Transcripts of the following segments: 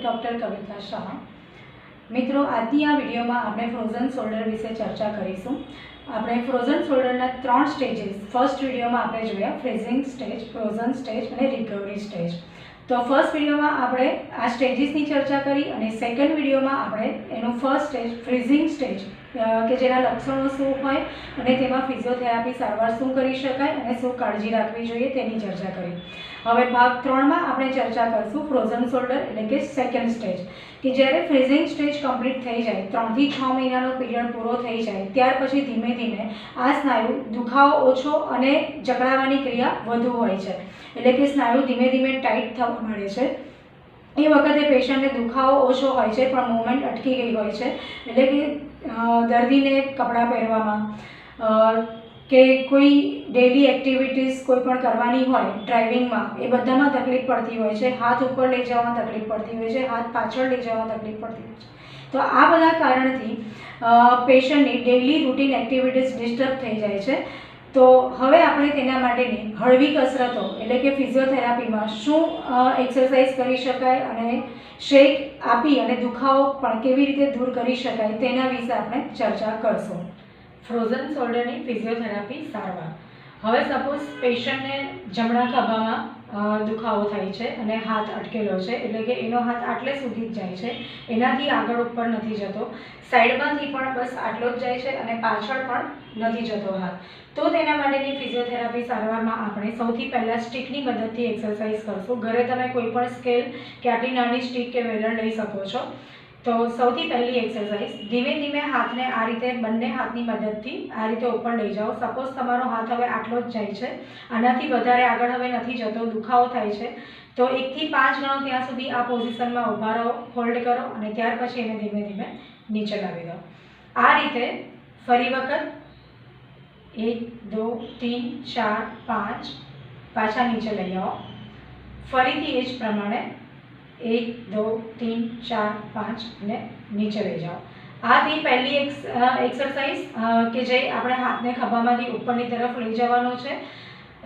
Doctor કવિતા શાહ. મિત્રો, આજની આ વિડીયોમાં આપણે ફ્રોઝન શોલ્ડર વિશે ચર્ચા કરીશું. આપણે ફ્રોઝન શોલ્ડરના ત્રણ સ્ટેજીસ ફર્સ્ટ વિડીયોમાં આપણે જોયા ફ્રીઝિંગ સ્ટેજ ફ્રોઝન સ્ટેજ અને રિકવરી સ્ટેજ તો ફર્સ્ટ વિડીયોમાં આપણે આ સ્ટેજીસની ચર્ચા કરી અને સેકન્ડ વિડીયોમાં આપણે એનું ફર્સ્ટ સ્ટેજ ફ્રીઝિંગ સ્ટેજ કે જેના લક્ષણો શું હોય અને તેમાં ફિઝિયોથેરાપી સારવાર શું કરી શકાય અને શું કાળજી રાખવી જોઈએ તેની ચર્ચા કરી. હવે ભાગ ત્રણમાં આપણે ચર્ચા કરીશું ફ્રોઝન શોલ્ડર એટલે કે સેકન્ડ સ્ટેજ કે જ્યારે ફ્રીઝિંગ સ્ટેજ કમ્પ્લીટ થઈ જાય, ત્રણથી છ મહિનાનો પીરિયડ પૂરો થઈ જાય, ત્યાર પછી ધીમે ધીમે આ સ્નાયુ દુખાવો ઓછો અને જકડાવાની ક્રિયા વધુ હોય છે. એટલે કે સ્નાયુ ધીમે ધીમે ટાઈટ થવા મળે છે. એ વખતે પેશન્ટને દુખાવો ઓછો હોય છે પણ મૂવમેન્ટ અટકી ગઈ હોય છે. એટલે કે દર્દીને કપડાં પહેરવામાં. કે કોઈ ડેલી એક્ટિવિટીઝ કોઈ પણ કરવાની હોય ડ્રાઇવિંગમાં એ બધામાં તકલીફ પડતી હોય છે. હાથ ઉપર લઈ જવામાં તકલીફ પડતી હોય છે. હાથ પાછળ લઈ જવામાં તકલીફ પડતી હોય છે. તો આ બધા કારણથી પેશન્ટની ડેઇલી રૂટીન એક્ટિવિટીઝ ડિસ્ટર્બ થઈ જાય છે. તો હવે આપણે તેના માટેની હળવી કસરતો, એટલે કે ફિઝિયોથેરાપીમાં શું એક્સરસાઇઝ કરી શકાય અને શેક આપી અને દુખાવો પણ કેવી રીતે દૂર કરી શકાય તેના વિશે આપણે ચર્ચા કરશું. ફ્રોઝન શોલ્ડરની ફિઝિયોથેરાપી સારવાર. હવે સપોઝ પેશન્ટને જમણા ખભામાં દુખાવો થાય છે અને હાથ અટકેલો છે, એટલે કે એનો હાથ આટલે સુધી જ જાય છે, એનાથી આગળ ઉપર નથી જતો. સાઈડમાંથી પણ બસ આટલો જ જાય છે અને પાછળ પણ નથી જતો હાથ. તો તેના માટેની ફિઝિયોથેરાપી સારવારમાં આપણે સૌથી પહેલાં સ્ટીકની મદદથી એક્સરસાઇઝ કરશું. ઘરે તમે કોઈ પણ સ્કેલ કે આટલી નાની સ્ટીક કે વેલણ લઈ શકો છો. તો સૌથી પહેલી એક્સરસાઇઝ ધીમે ધીમે હાથને આ રીતે બંને હાથની મદદથી આ રીતે ઉપર લઈ જાઓ. સપોઝ તમારો હાથ હવે આટલો જ જાય છે, આનાથી વધારે આગળ હવે નથી જતો, દુખાવો થાય છે, તો એકથી પાંચ ગણો ત્યાં સુધી આ પોઝિશનમાં ઊભા રહો, હોલ્ડ કરો અને ત્યાર પછી એને ધીમે ધીમે નીચે લાવી દો. આ રીતે ફરી વખત એક, દો તીન ચાર, પાંચ પાછા નીચે લઈ આવો. ફરીથી એ જ પ્રમાણે એક, દો, તીન, ચાર, પાંચ અને નીચે લઈ જાઓ. આ થઈ પહેલી એક્સરસાઇઝ કે જે આપણે હાથને ખભામાંથી ઉપરની તરફ લઈ જવાનો છે,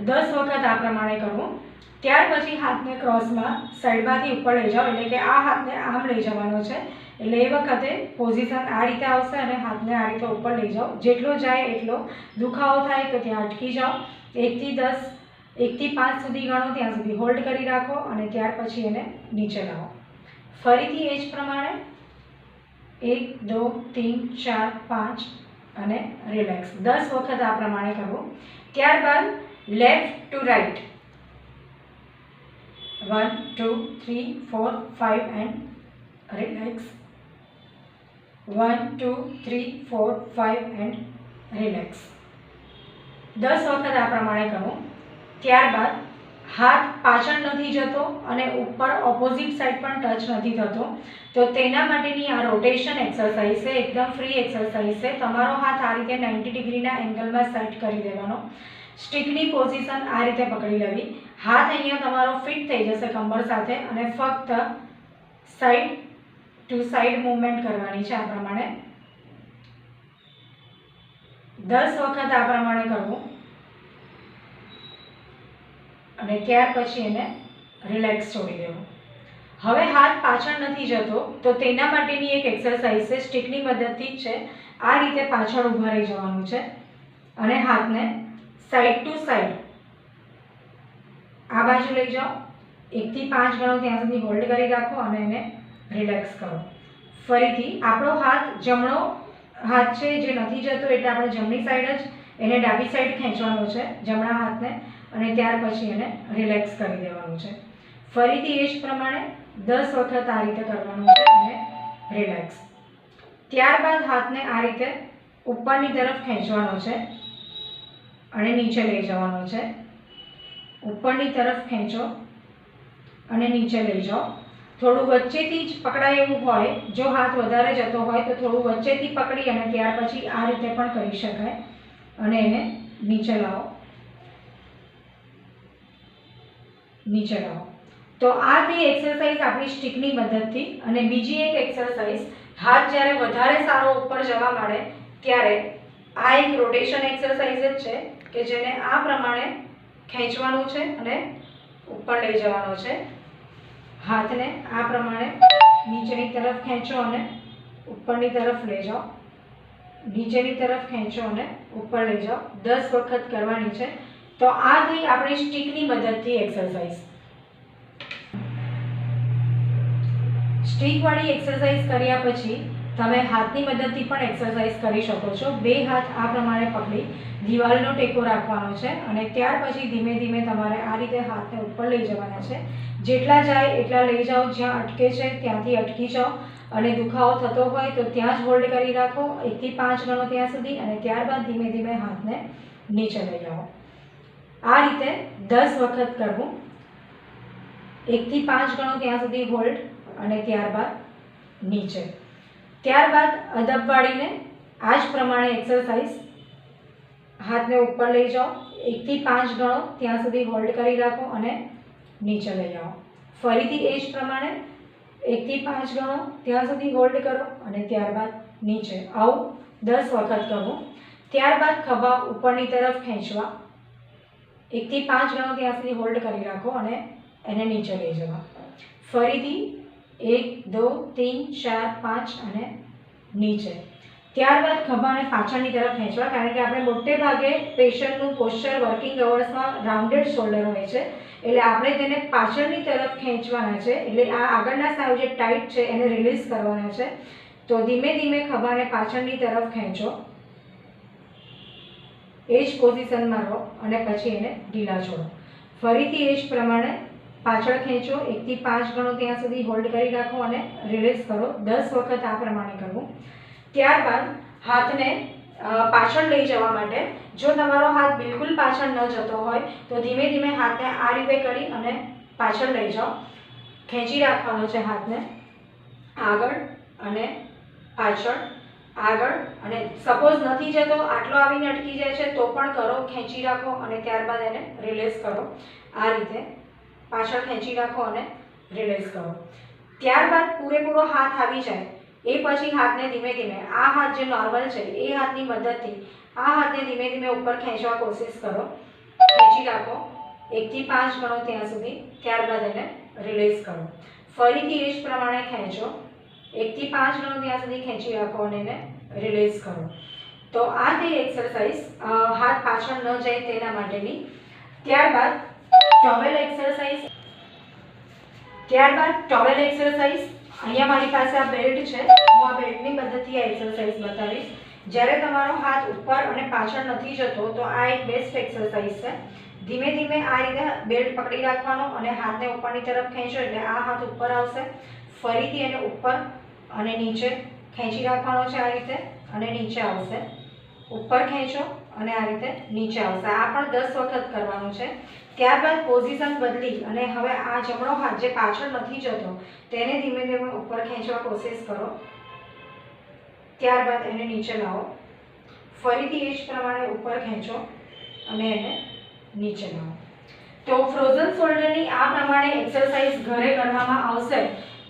દસ વખત આ પ્રમાણે કરવું. ત્યાર પછી હાથને ક્રોસમાં સાઈડમાંથી ઉપર લઈ જાઓ, એટલે કે આ હાથને આમ લઈ જવાનો છે. એટલે એ વખતે પોઝિશન આ રીતે આવશે અને હાથને આ રીતે ઉપર લઈ જાઓ. જેટલો જાય એટલો દુખાવો થાય તો ત્યાં અટકી જાઓ. એકથી દસ એકથી પાંચ સુધી ગણો, ત્યાં સુધી હોલ્ડ કરી રાખો અને ત્યાર પછી એને નીચે લાવો. ફરીથી એ જ પ્રમાણે એક, દો, તીન, ચાર, પાંચ અને રિલેક્સ દસ વખત આ પ્રમાણે કરવું. ત્યારબાદ left to right one two three four five and relax one two three four five and relax દસ વખત આ પ્રમાણે કરવું. ત્યારબાદ હાથ પાછળ નથી જતો અને ઉપર ઓપોઝિટ સાઈડ પણ ટચ નથી થતો. તો તેના માટેની આ રોટેશન એક્સરસાઇઝ છે, એકદમ ફ્રી એક્સરસાઇઝ છે. તમારો હાથ આ રીતે નાઇન્ટી ડિગ્રીના એંગલમાં સેટ કરી દેવાનો. સ્ટિકની પોઝિશન આ રીતે પકડી લેવી. હાથ અહીંયા તમારો ફિટ થઈ જશે કમર સાથે અને ફક્ત સાઈડ ટુ સાઈડ મૂવમેન્ટ કરવાની છે આ પ્રમાણે. દસ વખત આ પ્રમાણે કરવું. અને ત્યાર પછી એને રિલેક્સ છોડી દેવું. હવે હાથ પાછળ નથી જતો, તો તેના માટેની એક એક્સરસાઇઝ છે સ્ટિકની મદદથી છે. આ રીતે પાછળ ઊભા રહી જવાનું છે અને હાથને સાઈડ ટુ સાઈડ આ બાજુ લઈ જાઓ. એકથી પાંચ ગણો ત્યાં સુધી હોલ્ડ કરી રાખો અને એને રિલેક્સ કરો. ફરીથી આપણો હાથ જમણો હાથ છે, જે નથી જતો, એટલે આપણે જમણી સાઈડ જ એને ડાબી સાઈડ ખેંચવાનો છે, જમણા હાથને અને ત્યાર પછી એને રિલેક્સ કરી દેવાનું છે. ફરીથી એ જ પ્રમાણે દસ વખત આ રીતે કરવાનું છે અને રિલેક્સ ત્યારબાદ હાથને આ રીતે ઉપરની તરફ ખેંચવાનો છે અને નીચે લઈ જવાનો છે. ઉપરની તરફ ખેંચો અને નીચે લઈ જાઓ. થોડું વચ્ચેથી જ પકડાય એવું હોય, જો હાથ વધારે જતો હોય તો થોડું વચ્ચેથી પકડી અને ત્યાર પછી આ રીતે પણ કરી શકાય અને એને નીચે લાવો. નીચે રહો. તો આ થઈ એક્સરસાઇઝ આપણી સ્ટીકની મદદથી અને બીજી એક એક્સરસાઇઝ હાથ જ્યારે વધારે સારો ઉપર જવા માંડે, ત્યારે આ એક રોટેશન એક્સરસાઇઝ જ છે કે જેને આ પ્રમાણે ખેંચવાનું છે અને ઉપર લઈ જવાનો છે. હાથને આ પ્રમાણે નીચેની તરફ ખેંચો અને ઉપરની તરફ લઈ જાઓ. નીચેની તરફ ખેંચો અને ઉપર લઈ જાઓ. દસ વખત કરવાની છે. તો આ થઈ આપણી સ્ટીકની મદદથી એક્સરસાઇઝ સ્ટીકવાળી એક્સરસાઇઝ કર્યા પછી તમે હાથની મદદથી પણ એક્સરસાઇઝ કરી શકો છો. બે હાથ આ પ્રમાણે પકડી, દિવાલનો ટેકો રાખવાનો છે અને ત્યાર પછી ધીમે ધીમે તમારે આ રીતે હાથને ઉપર લઈ જવાના છે. જેટલા જાય એટલા લઈ જાઓ, જ્યાં અટકે છે ત્યાંથી અટકી જાઓ. અને દુખાવો થતો હોય તો ત્યાં જ હોલ્ડ કરી રાખો. એકથી પાંચ ગણો ત્યાં સુધી અને ત્યારબાદ ધીમે ધીમે હાથને નીચે લઈ આવો. આ રીતે દસ વખત કરવું. એકથી પાંચ ગણો ત્યાં સુધી હોલ્ડ અને ત્યારબાદ નીચે. ત્યારબાદ અદબ વાળીને આ જ પ્રમાણે એક્સરસાઇઝ હાથને ઉપર લઈ જાઓ. એકથી પાંચ ગણો ત્યાં સુધી હોલ્ડ કરી રાખો અને નીચે લઈ આવો. ફરીથી એ જ પ્રમાણે એકથી પાંચ ગણો ત્યાં સુધી હોલ્ડ કરો અને ત્યારબાદ નીચે. આવું દસ વખત કરવું. ત્યારબાદ ખભા ઉપરની તરફ ખેંચવા. એકથી પાંચ ગણો ત્યાં સુધી હોલ્ડ કરી રાખો અને એને નીચે લઈ જવા. ફરીથી એક, દો, તીન, ચાર, પાંચ અને નીચે. ત્યારબાદ ખભાને પાછળની તરફ ખેંચવા, કારણ કે આપણે મોટે ભાગે પેશન્ટનું પોસ્ચર વર્કિંગ અવર્સમાં રાઉન્ડેડ શોલ્ડર હોય છે, એટલે આપણે તેને પાછળની તરફ ખેંચવાના છે, એટલે આ આગળના સ્નાયુ જે ટાઈટ છે એને રિલીઝ કરવાના છે. તો ધીમે ધીમે ખભાને પાછળની તરફ ખેંચો. એ જ પોઝિશનમાં રહો અને પછી એને ઢીલા છોડો. ફરીથી એ જ પ્રમાણે પાછળ ખેંચો, એકથી પાંચ ગણો ત્યાં સુધી હોલ્ડ કરી રાખો અને રિલીઝ કરો. દસ વખત આ પ્રમાણે કરવું. ત્યારબાદ હાથને પાછળ લઈ જવા માટે જો તમારો હાથ બિલકુલ પાછળ ન જતો હોય, તો ધીમે ધીમે હાથને આ રીતે કરી અને પાછળ લઈ જાઓ. ખેંચી રાખવાનો છે હાથને આગળ અને પાછળ. આગળ. અને સપોઝ નથી જતો, આટલો આવીને અટકી જાય છે, તો પણ કરો, ખેંચી રાખો અને ત્યારબાદ એને રિલીઝ કરો. આ રીતે પાછળ ખેંચી રાખો અને રિલીઝ કરો. ત્યારબાદ પૂરેપૂરો હાથ આવી જાય. એ પછી હાથને ધીમે ધીમે, આ હાથ જે નોર્મલ છે, એ હાથની મદદથી, આ હાથને ધીમે ધીમે ઉપર ખેંચવા કોશિશ કરો. ખેંચી રાખો. એકથી પાંચ ગણો ત્યાં સુધી ત્યારબાદ એને રિલીઝ કરો. ફરીથી એ જ પ્રમાણે ખેંચો. એકથી પાંચ ગણો ત્યાં સુધી ખેંચી રાખો અને એને રિલીઝ કરો. તો આ થઈ એક્સરસાઇઝ હાથ પાછળ ન જાય તેના માટેની. ત્યારબાદ ટોવેલ એક્સરસાઇઝ ત્યારબાદ ટોવેલ એક્સરસાઇઝ અહીંયા મારી પાસે આ બેલ્ટ છે. હું આ બેલ્ટની મદદથી આ એક્સરસાઇઝ બતાવીશ. જ્યારે તમારો હાથ ઉપર અને પાછળ નથી જતો, તો આ એક બેસ્ટ એક્સરસાઇઝ છે. ધીમે ધીમે આ રીતે બેલ્ટ પકડી રાખવાનો અને હાથને ઉપરની તરફ ખેંચો એટલે આ હાથ ઉપર આવશે. ફરીથી એને ઉપર અને નીચે ખેંચી રાખવાનો છે આ રીતે અને નીચે આવશે. ઉપર ખેંચો અને આ રીતે નીચે આવશે. આ પણ દસ વખત કરવાનું છે. ત્યારબાદ પોઝિશન બદલી અને હવે આ જમણો હાથ જે પાછળ નથી જતો, તેને ધીમે ધીમે ઉપર ખેંચવા કોશિશ કરો. ત્યારબાદ એને નીચે લાવો. ફરીથી એ જ પ્રમાણે ઉપર ખેંચો અને એને નીચે લાવો. તો ફ્રોઝન શોલ્ડરની આ પ્રમાણે એક્સરસાઇઝ ઘરે કરવામાં આવશે.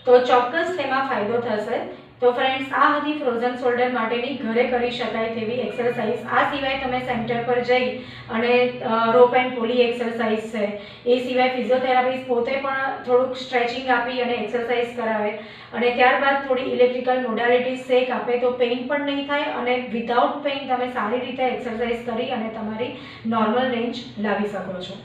તો ચોક્કસ તેમાં ફાયદો થશે. તો ફ્રેન્ડ્સ આ હતી ફ્રોઝન શોલ્ડર માટેની ઘરે કરી શકાય તેવી એક્સરસાઇઝ આ સિવાય તમે સેન્ટર પર જઈ અને રોપ એન્ડ પોલી એક્સરસાઇઝ છે. એ સિવાય ફિઝિયોથેરાપિસ્ટ પોતે પણ થોડુંક સ્ટ્રેચિંગ આપી અને એક્સરસાઇઝ કરાવે. અને ત્યારબાદ થોડી ઇલેક્ટ્રિકલ મોડાલિટીઝ શેક આપે તો પેઇન પણ નહીં થાય અને વિધાઉટ પેઇન તમે સારી રીતે એક્સરસાઇઝ કરી અને તમારી નોર્મલ રેન્જ લાવી શકો છો.